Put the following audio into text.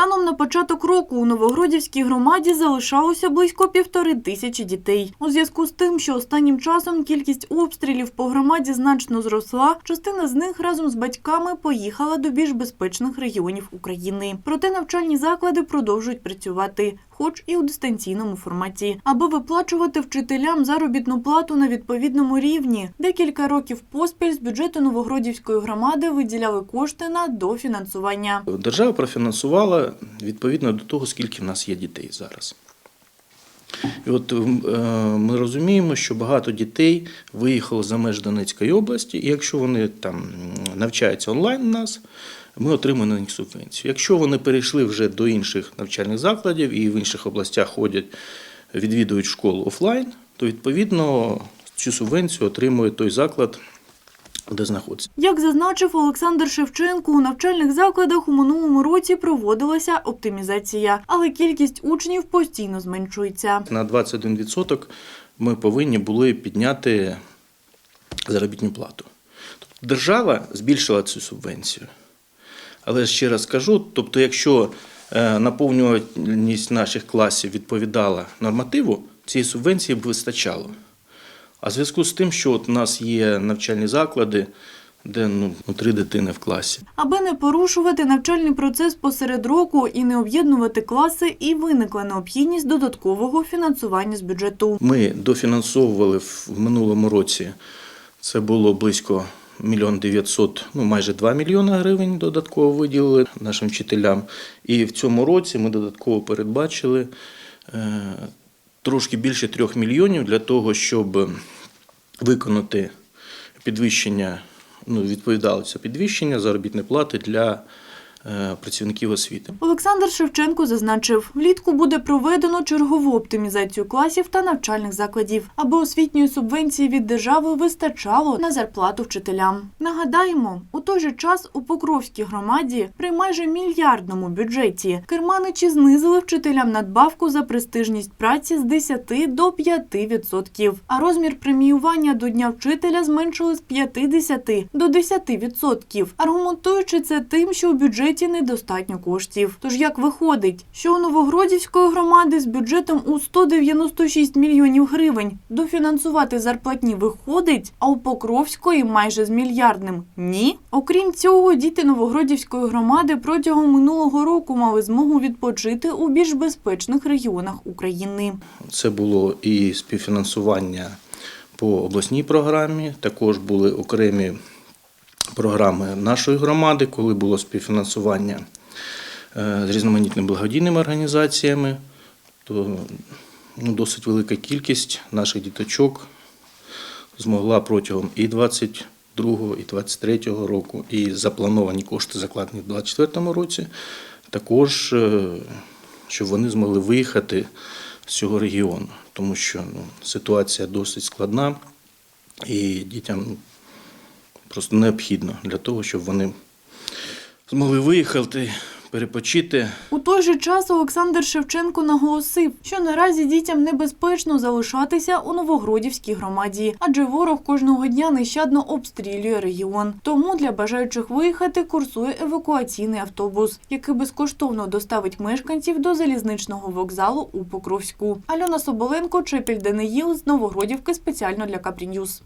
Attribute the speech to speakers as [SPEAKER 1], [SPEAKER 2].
[SPEAKER 1] Станом на початок року у Новогродівській громаді залишалося близько півтори тисячі дітей. У зв'язку з тим, що останнім часом кількість обстрілів по громаді значно зросла, частина з них разом з батьками поїхала до більш безпечних регіонів України. Проте навчальні заклади продовжують працювати, хоч і у дистанційному форматі, аби виплачувати вчителям заробітну плату на відповідному рівні. Декілька років поспіль з бюджету Новогродівської громади виділяли кошти на дофінансування.
[SPEAKER 2] Держава профінансувала відповідно до того, скільки в нас є дітей зараз. І от е, ми розуміємо, що багато дітей виїхало за меж Донецької області, і якщо вони там навчаються онлайн у нас, ми отримуємо на них субвенцію. Якщо вони перейшли вже до інших навчальних закладів і в інших областях ходять, відвідують школу офлайн, то відповідно цю субвенцію отримує той заклад, де знаходиться.
[SPEAKER 1] Як зазначив Олександр Шевченко, у навчальних закладах у минулому році проводилася оптимізація, але кількість учнів постійно зменшується.
[SPEAKER 2] На 21% ми повинні були підняти заробітну плату. Тобто держава збільшила цю субвенцію. Але ще раз кажу: тобто, якщо е, наповнюваність наших класів відповідала нормативу, цієї субвенції б вистачало. А в зв'язку з тим, що от у нас є навчальні заклади, де ну, ну, три дитини в класі.
[SPEAKER 1] Аби не порушувати навчальний процес посеред року і не об'єднувати класи, і виникла необхідність додаткового фінансування з бюджету.
[SPEAKER 2] Ми дофінансовували в в минулому році. Це було близько мільйон дев'ятсот, ну майже 2 мільйони гривень додатково виділили нашим вчителям. І в цьому році ми додатково передбачили е, трошки більше 3 мільйонів для того, щоб виконати підвищення, ну відповідало це підвищення заробітної плати для працівників освіти.
[SPEAKER 1] Олександр Шевченко зазначив, влітку буде проведено чергову оптимізацію класів та навчальних закладів, аби освітньої субвенції від держави вистачало на зарплату вчителям. Нагадаємо, у той же час у Покровській громаді при майже мільярдному бюджеті керманичі знизили вчителям надбавку за престижність праці з 10 до 5%, а розмір преміювання до Дня вчителя зменшили з 50 до 10%, аргументуючи це тим, що у бюджеті недостатньо коштів. Тож як виходить, що у Новогродівської громади з бюджетом у 196 мільйонів гривень дофінансувати зарплатні виходить, а у Покровської майже з мільярдним ні. Окрім цього, діти Новогродівської громади протягом минулого року мали змогу відпочити у більш безпечних регіонах України.
[SPEAKER 2] Це було і співфінансування по обласній програмі, також були окремі програми нашої громади, коли було співфінансування е, з різноманітними благодійними організаціями, то ну, досить велика кількість наших діточок змогла протягом і 22 і 23 року, і заплановані кошти закладені в 24 році, також е, щоб вони змогли виїхати з цього регіону, тому що ну, ситуація досить складна, і дітям ну, просто необхідно для того, щоб вони змогли виїхати, перепочити.
[SPEAKER 1] У той же час Олександр Шевченко наголосив, що наразі дітям небезпечно залишатися у Новогродівській громаді, адже ворог кожного дня нещадно обстрілює регіон. Тому для бажаючих виїхати курсує евакуаційний автобус, який безкоштовно доставить мешканців до залізничного вокзалу у Покровську. Альона Соболенко, Чепіль Даниїл з Новогродівки спеціально для Капрі Ньюс.